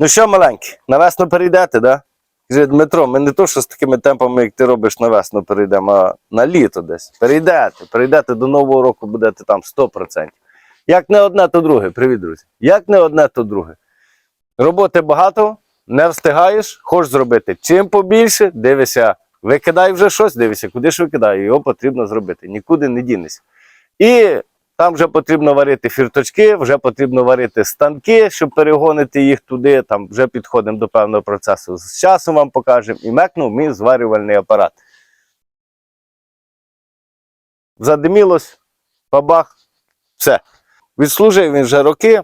Ну що, маленький, на весну перейдете, да? Каже, Дмитро, ми не то, що з такими темпами, як ти робиш на весну, перейдемо, а на літо десь. Перейдете, перейдете до Нового року, будете там 100%. Як не одне, то друге. Привіт, друзі. Як не одне, то друге. Роботи багато, не встигаєш, хочеш зробити чим побільше, дивися, викидай вже щось, дивися, куди ж викидає, його потрібно зробити. Нікуди не дінешся. І там вже потрібно варити фірточки, вже потрібно варити станки, щоб перегонити їх туди. Там вже підходимо до певного процесу. З часом вам покажемо. І мекнув мій зварювальний апарат. Задимілось, бабах, все. Відслужив він вже роки.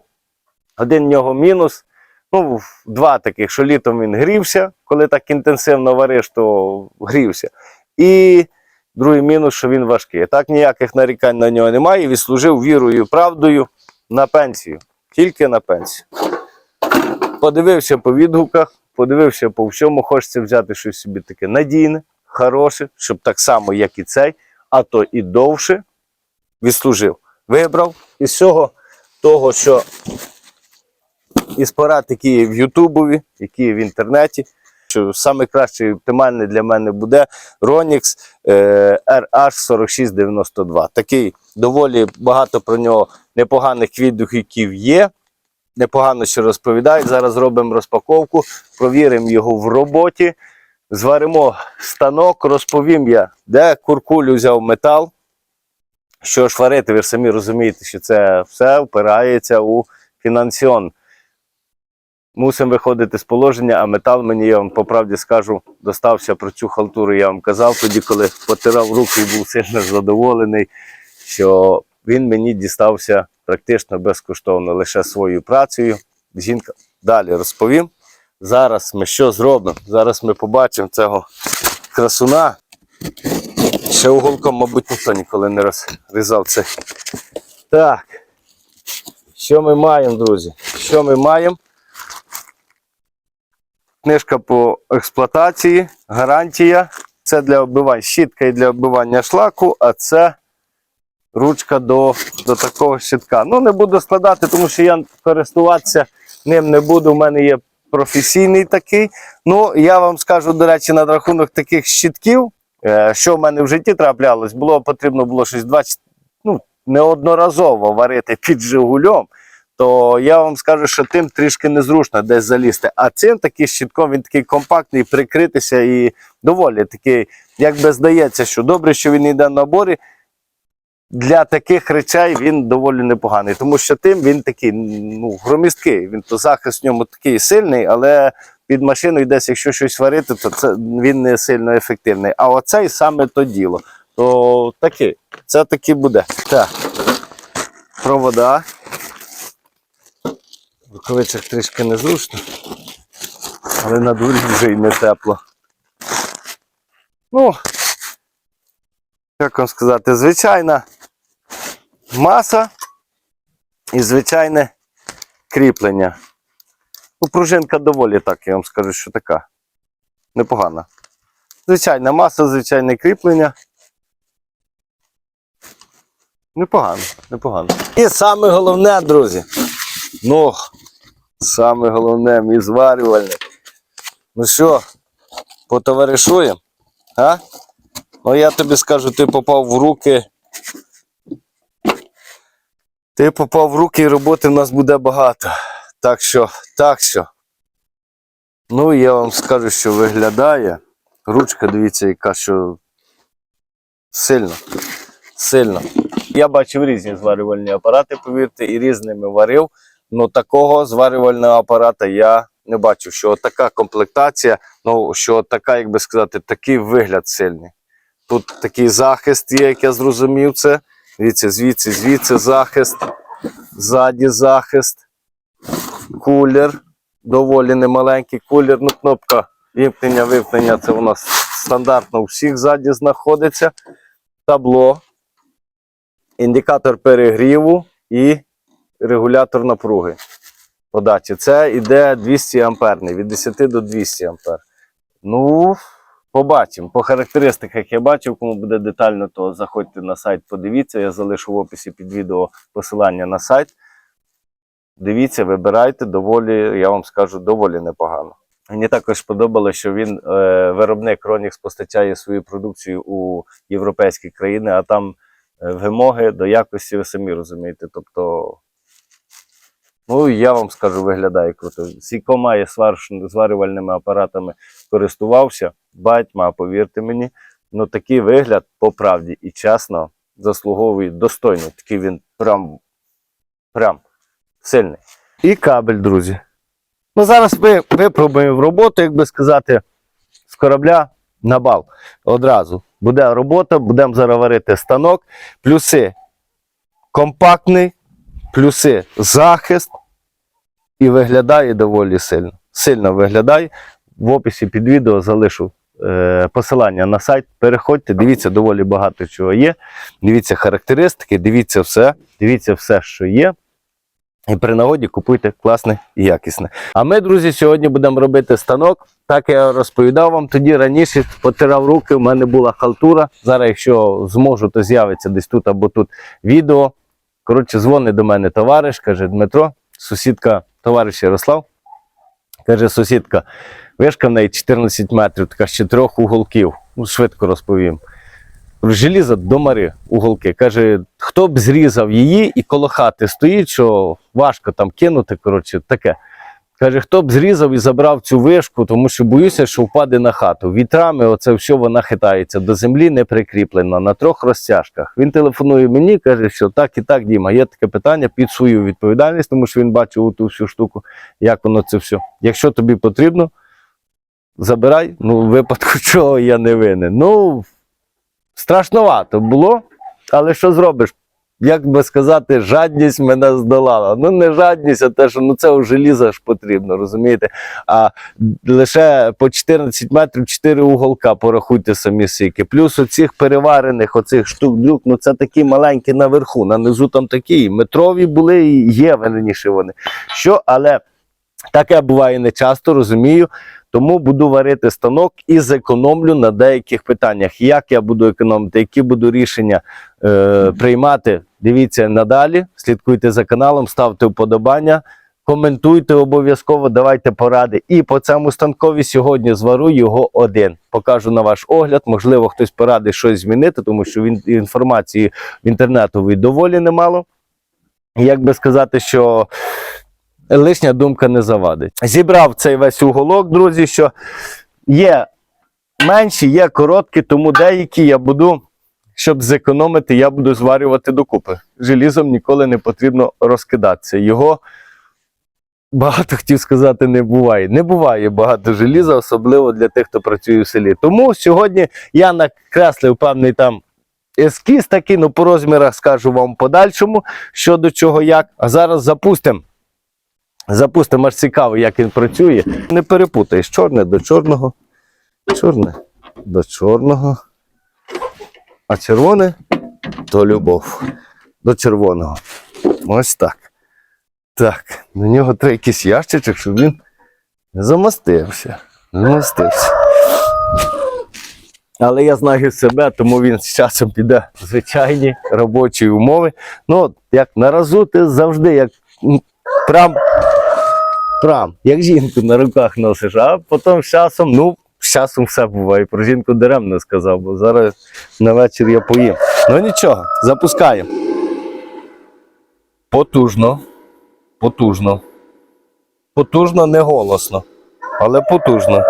Один в нього мінус. Ну, два таких, що літом він грівся, коли так інтенсивно вариш, то грівся. І другий мінус, що він важкий. Так ніяких нарікань на нього немає. Відслужив вірою і правдою на пенсію. Тільки на пенсію. Подивився по відгуках, подивився по всьому, хочеться взяти щось собі таке надійне, хороше, щоб так само, як і цей, а то і довше відслужив. Вибрав із всього того, що із порад, які є в Ютубові, які є в інтернеті. Що краще і оптимальне для мене буде Ronix е, RH4692. Такий доволі багато про нього непоганих відгуків є. Непогано що розповідають. Зараз зробимо розпаковку, провіримо його в роботі, зваримо станок, розповім я, де куркулю взяв метал. Що ж варити, ви ж самі розумієте, що це все впирається у фінансіон. Мусимо виходити з положення, а метал мені, я вам по правді скажу, достався про цю халтуру. Я вам казав тоді, коли потирав руки і був сильно задоволений, що він мені дістався практично безкоштовно, лише своєю працею. Жінка далі розповім. Зараз ми що зробимо? Зараз ми побачимо цього красуна. Ще уголком, мабуть, ніхто ніколи не розрізав це. Так. Що ми маємо, друзі? Що ми маємо? Книжка по експлуатації, гарантія. Це для оббивання, щітка і для оббивання шлаку, а це ручка до, до такого щитка. Ну, не буду складати, тому що я користуватися ним не буду. У мене є професійний такий. Ну, я вам скажу, до речі, на рахунок таких щитків, е, що в мене в житті траплялось, було потрібно було щось 20, ну, неодноразово варити під Жигульом то я вам скажу, що тим трішки незручно десь залізти. А цим такий щитком він такий компактний, прикритися і доволі такий, як би здається, що добре, що він йде в наборі. Для таких речей він доволі непоганий, тому що тим він такий ну, громісткий. Він то захист в ньому такий сильний, але під машиною десь, якщо щось варити, то це він не сильно ефективний. А оцей саме то діло. То такий, це таки буде. Так. Провода. Рукавицях трішки незручно, але на дворі вже й не тепло. Ну, як вам сказати, звичайна маса і звичайне кріплення. Ну, пружинка доволі так, я вам скажу, що така. Непогана. Звичайна маса, звичайне кріплення. Непогано, непогано. І саме головне, друзі. Ну, саме головне, мій зварювальник. Ну що, потоваришуємо? А? Ну я тобі скажу, ти попав в руки. Ти попав в руки і роботи в нас буде багато. Так що, так що. Ну, я вам скажу, що виглядає. Ручка, дивіться, яка що сильно. Сильно. Я бачив різні зварювальні апарати, повірте, і різними варив. Ну такого зварювального апарата я не бачив, що така комплектація, ну що така, як би сказати, такий вигляд сильний. Тут такий захист є, як я зрозумів це. Дивіться, звідси, звідси захист, ззаді захист, кулер, доволі немаленький кулер. Ну, кнопка вімкнення, вимкнення, це у нас стандартно у всіх ззаді знаходиться. Табло, індикатор перегріву і регулятор напруги подачі. Це йде 200 амперний, від 10 до 200 ампер. Ну, побачимо. По характеристиках я бачив, кому буде детально, то заходьте на сайт, подивіться. Я залишу в описі під відео посилання на сайт. Дивіться, вибирайте, доволі, я вам скажу, доволі непогано. Мені також сподобалося, що він, е, виробник Ронікс, постачає свою продукцію у європейські країни, а там е, вимоги до якості, ви самі розумієте. Тобто, ну я вам скажу, виглядає круто. Сіко має сварш- зварювальними апаратами користувався, батьма, повірте мені. Ну такий вигляд по правді і чесно заслуговує достойно. Такий він прям, прям сильний. І кабель, друзі. Ну, зараз ми випробуємо роботу, як би сказати, з корабля на бал. Одразу. Буде робота, будемо зараз варити станок. Плюси компактний, плюси захист. І виглядає доволі сильно. Сильно виглядає. В описі під відео залишу е, посилання на сайт. Переходьте, дивіться, доволі багато чого є. Дивіться характеристики, дивіться все, дивіться все, що є. І при нагоді купуйте класне і якісне. А ми, друзі, сьогодні будемо робити станок. Так я розповідав вам тоді раніше, потирав руки, в мене була халтура. Зараз, якщо зможу, то з'явиться десь тут або тут відео. Коротше, дзвонить до мене товариш, каже Дмитро, сусідка, товариш Ярослав. Каже, сусідка, вишка в неї 14 метрів, така з чотирьох уголків. Ну, швидко розповім. Желізо до мари уголки. Каже, хто б зрізав її і коло хати стоїть, що важко там кинути. Коротше, таке. Каже, хто б зрізав і забрав цю вишку, тому що боюся, що впаде на хату. Вітрами, оце все вона хитається, до землі не прикріплена на трьох розтяжках. Він телефонує мені, каже, що так і так, Діма, є таке питання під свою відповідальність, тому що він бачив ту всю штуку, як воно це все. Якщо тобі потрібно, забирай. Ну, в випадку чого я не винен. Ну, страшновато було, але що зробиш? Як би сказати, жадність мене здолала. Ну, не жадність, а те, що ну, це у желіза ж потрібно, розумієте? А лише по 14 метрів 4 уголка, порахуйте самі сіки. Плюс оцих переварених оцих штук дрюк, ну це такі маленькі наверху, на низу там такі. Метрові були і є верніше вони. Що, але таке буває не часто, розумію. Тому буду варити станок і зекономлю на деяких питаннях. Як я буду економити, які буду рішення е, приймати, дивіться надалі. Слідкуйте за каналом, ставте вподобання, коментуйте обов'язково, давайте поради. І по цьому станкові сьогодні звару його один. Покажу на ваш огляд. Можливо, хтось порадить щось змінити, тому що він інформації в інтернетовій доволі немало. Як би сказати, що лишня думка не завадить. Зібрав цей весь уголок, друзі, що є менші, є короткі, тому деякі я буду, щоб зекономити, я буду зварювати докупи. Желізом ніколи не потрібно розкидатися. Його багато хотів сказати, не буває. Не буває багато желіза, особливо для тих, хто працює в селі. Тому сьогодні я накреслив певний там. Ескіз такий, ну по розмірах скажу вам подальшому, що до чого як. А зараз запустимо. Запустимо, аж цікаво, як він працює. Не перепутаєш чорне до чорного, чорне до чорного, а червоне то любов. До червоного. Ось так. Так, на нього треба якийсь ящичок, щоб він замастився. Замастився. Але я знаю себе, тому він з часом піде в звичайні робочі умови. Ну, як на разу, ти завжди як прям прям, як жінку на руках носиш, а потім з часом, ну, з часом все буває. Про жінку даремно сказав, бо зараз на вечір я поїм. Ну нічого, запускаємо. Потужно. Потужно. Потужно, не голосно, але потужно.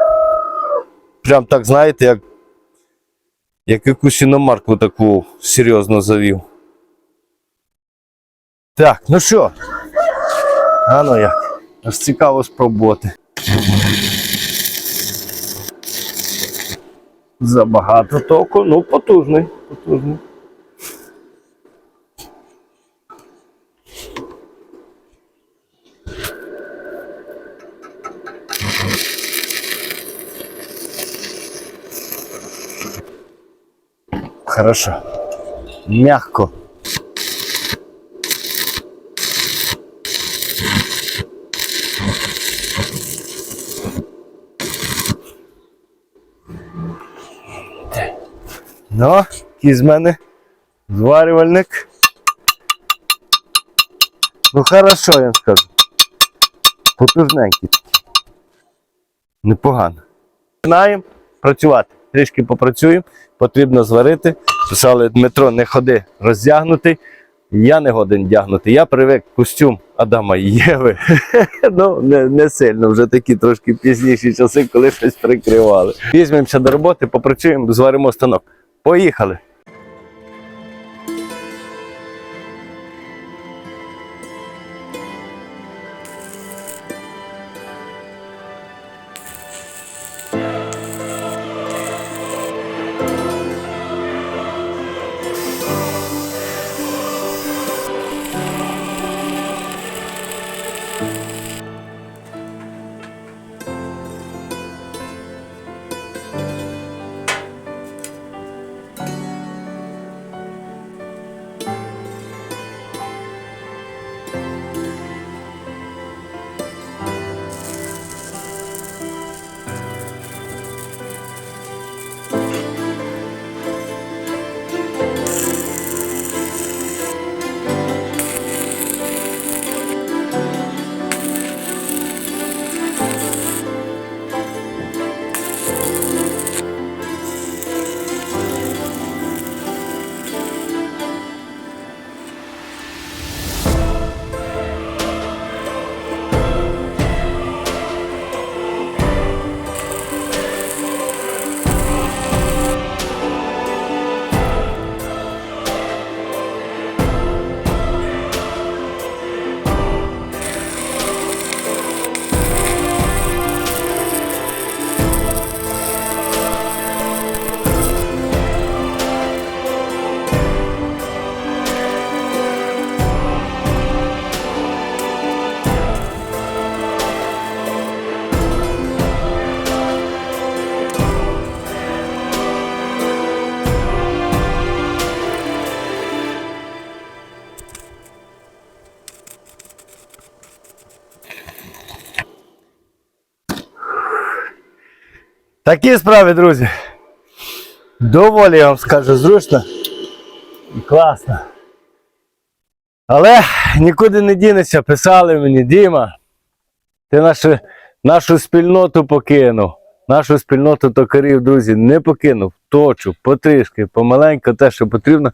Прям так, знаєте, як, як якусь іномарку таку серйозно завів. Так, ну що? А ну як? Аж цікаво спробувати. Забагато току, ну потужний, потужний. Хорошо. Мягко. Ну, який з мене зварювальник. Ну хорошо, я скажу. Потужненький. Непогано. Починаємо працювати. Трішки попрацюємо, потрібно зварити. Писали Дмитро, не ходи роздягнутий. Я не годен дягнути. Я привик костюм Адама Єви. ну, не, не сильно, вже такі трошки пізніші часи, коли щось прикривали. Візьмемося до роботи, попрацюємо, зваримо станок. Поїхали! Такі справи, друзі. Доволі я вам скажу зручно і класно. Але нікуди не дінеться, писали мені, Діма, ти нашу, нашу спільноту покинув. Нашу спільноту токарів, друзі, не покинув. Точу, потрішки, помаленько, те, що потрібно.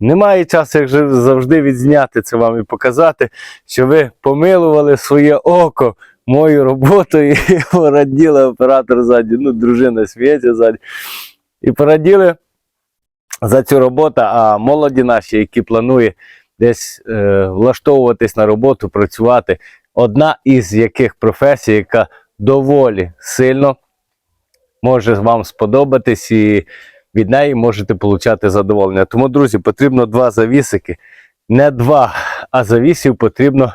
Немає часу, як завжди відзняти це вам і показати, що ви помилували своє око мою роботу і пораділи оператор ззаді, ну, дружина сміється ззаді. І пораділи за цю роботу, а молоді наші, які планують десь е, влаштовуватись на роботу, працювати, одна із яких професій, яка доволі сильно може вам сподобатись і від неї можете отримати задоволення. Тому, друзі, потрібно два завісики. Не два, а завісів потрібно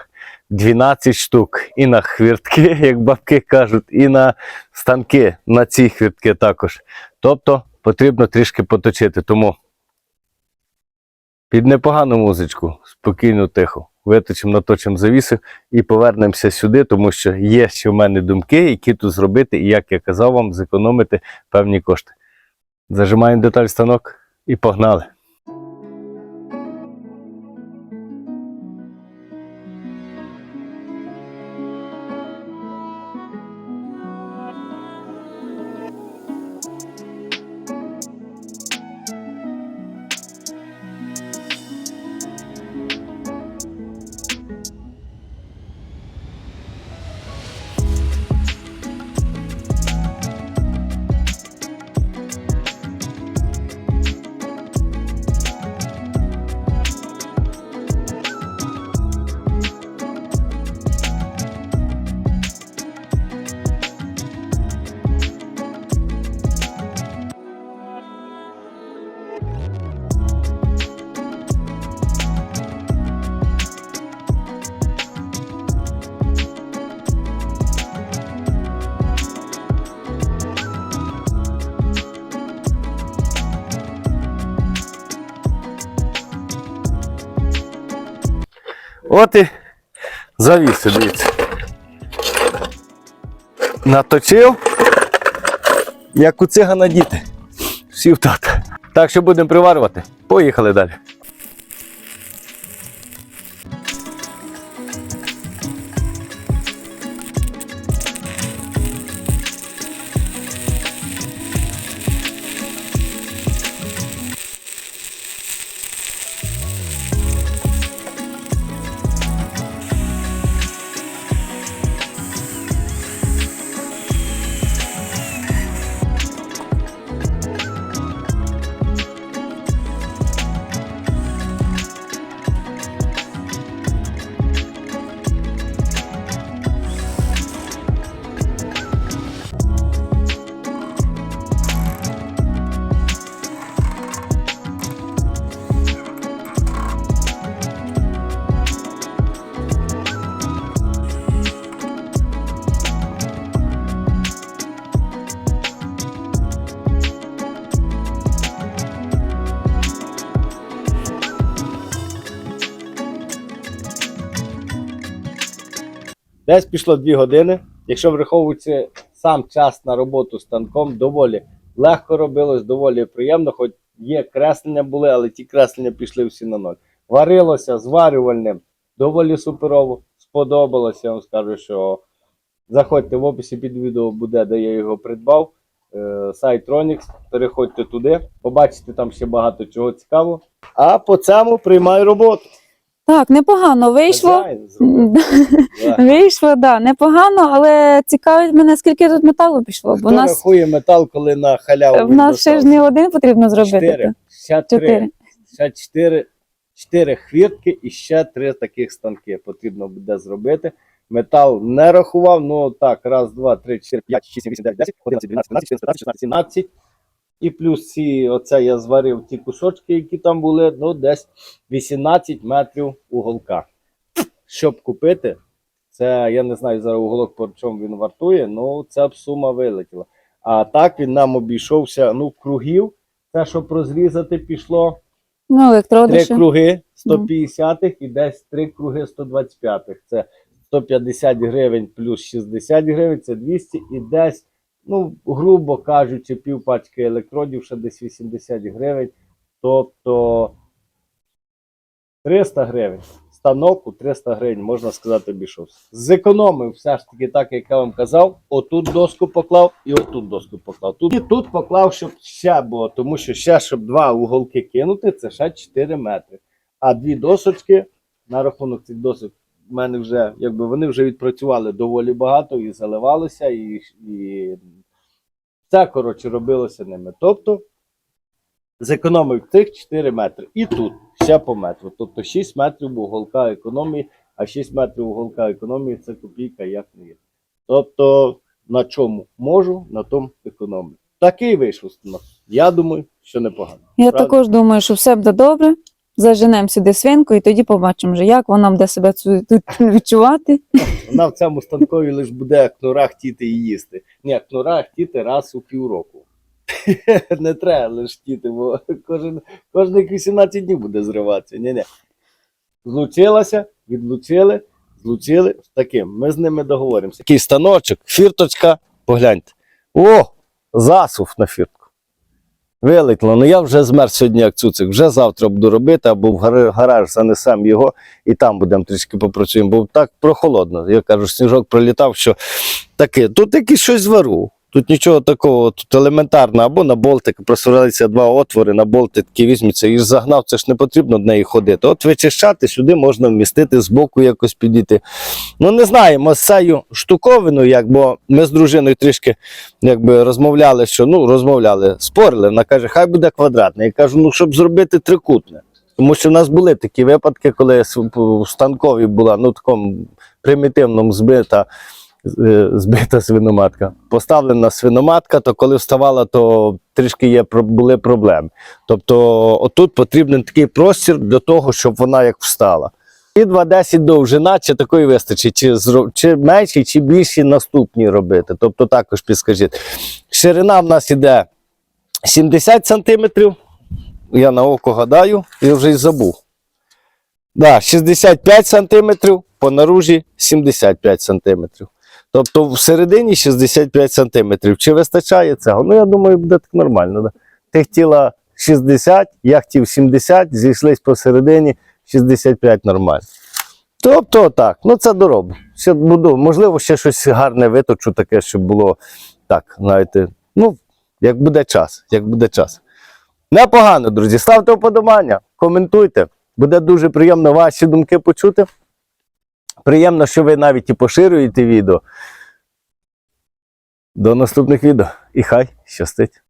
12 штук. І на хвіртки, як бабки кажуть, і на станки, на ці хвіртки також. Тобто потрібно трішки поточити. Тому під непогану музичку, спокійно, тихо. Виточимо, наточимо завіси і повернемося сюди, тому що є ще в мене думки, які тут зробити, і як я казав вам, зекономити певні кошти. Зажимаємо деталь станок і погнали. От і завіси, дивіться. Наточив, як у цигана діти. Сів так. Так що будемо приварювати. Поїхали далі. Десь пішло 2 години. Якщо враховується сам час на роботу станком, доволі легко робилось, доволі приємно, хоч є креслення були, але ті креслення пішли всі на ноль. Варилося зварювальним доволі суперово. Сподобалося. Я вам скажу, що заходьте в описі під відео буде, де я його придбав. Е, Сайт Ronix, переходьте туди, побачите там ще багато чого цікавого. А по цьому приймай роботу. Так, непогано вийшло. Вийшло, да, непогано, але цікавить мене, скільки тут металу пішло. Бо Хто нас, рахує метал, коли на халяву в нас ще ж не один потрібно зробити. Чотири. Ще три. Чотири. Ще чотири, чотири хвіртки і ще три таких станки потрібно буде зробити. Метал не рахував, ну так, раз, два, три, чотири, п'ять, шість, сім, вісім, дев'ять, десять, одинадцять, дванадцять, тринадцять, чотирнадцять, шістнадцять, сімнадцять. І плюс ці, оце я зварив ті кусочки, які там були, ну десь 18 метрів уголка. Щоб купити, це я не знаю зараз уголок, по чому він вартує, ну ця б сума вилетіла. А так він нам обійшовся, ну, кругів. Це, щоб розрізати, пішло Ну, три круги 150-х і десь три круги 125-х. Це 150 гривень плюс 60 гривень, це 200 і десь, ну, грубо кажучи, пів пачки електродів, ще десь 80 гривень. Тобто 300 гривень. Станок у 300 гривень, можна сказати, обійшовся. Зекономив все ж таки, так як я вам казав, отут доску поклав і отут доску поклав. Тут і тут поклав, щоб ще було, тому що ще, щоб два уголки кинути, це ще 4 метри. А дві досочки на рахунок цих досок в мене вже, якби вони вже відпрацювали доволі багато і заливалися, і, і це, коротше, робилося ними. Тобто зекономив тих 4 метри. І тут ще по метру. Тобто 6 метрів уголка економії, а 6 метрів уголка економії це копійка як не є. Тобто, на чому можу, на тому економлю. Такий вийшов. Я думаю, що непогано. Я Правда? також думаю, що все буде добре. Заженемо сюди свинку, і тоді побачимо, вже, як вона буде себе тут відчувати. Вона в цьому станкові лише буде кнура хотіти і їсти. Ні, кнура хотіти раз у півроку. Не треба лише хотіти, бо кожен, кожних 18 днів буде зриватися. Ні, ні. Злучилася, відлучили, злучили таким. Ми з ними договоримося. Такий станочок, фірточка, погляньте. О, засув на фіртку. Вилетіло. Ну я вже змер сьогодні як цуцик. Вже завтра буду робити, або в гар- гараж занесемо його і там будемо трішки попрацюємо, бо так прохолодно. Я кажу, сніжок пролітав, що таке. Тут якийсь щось звару. Тут нічого такого, тут елементарно, або на болтик просувалися два отвори, на болтик візьміться і загнав, це ж не потрібно до неї ходити. От вичищати сюди можна вмістити, збоку якось підійти. Ну не знаємо, з цією штуковиною, як, бо ми з дружиною трішки якби розмовляли, що ну розмовляли, спорили. Вона каже, хай буде квадратне. Я кажу, ну щоб зробити трикутне. Тому що в нас були такі випадки, коли в станкові була ну такому примітивному збита, збита свиноматка. Поставлена свиноматка, то коли вставала, то трішки є, були проблеми. Тобто, отут потрібен такий простір для того, щоб вона як встала. І 2,10 довжина, чи такої вистачить, чи, чи менші, чи більші наступні робити. Тобто також підскажіть. Ширина в нас іде 70 сантиметрів. Я на око гадаю, я вже й забув. Да, 65 сантиметрів, по наружі 75 сантиметрів. Тобто всередині 65 сантиметрів. Чи вистачає цього? Ну, я думаю, буде так нормально. Да? Ти хотіла 60, я хотів 70, зійшлись посередині 65 нормально. Тобто так, ну це дорога. Ще буду, можливо, ще щось гарне виточу, таке, щоб було так, знаєте, ну, як буде час, як буде час. Непогано, друзі. Ставте вподобання, коментуйте. Буде дуже приємно ваші думки почути. Приємно, що ви навіть і поширюєте відео. До наступних відео. І хай щастить!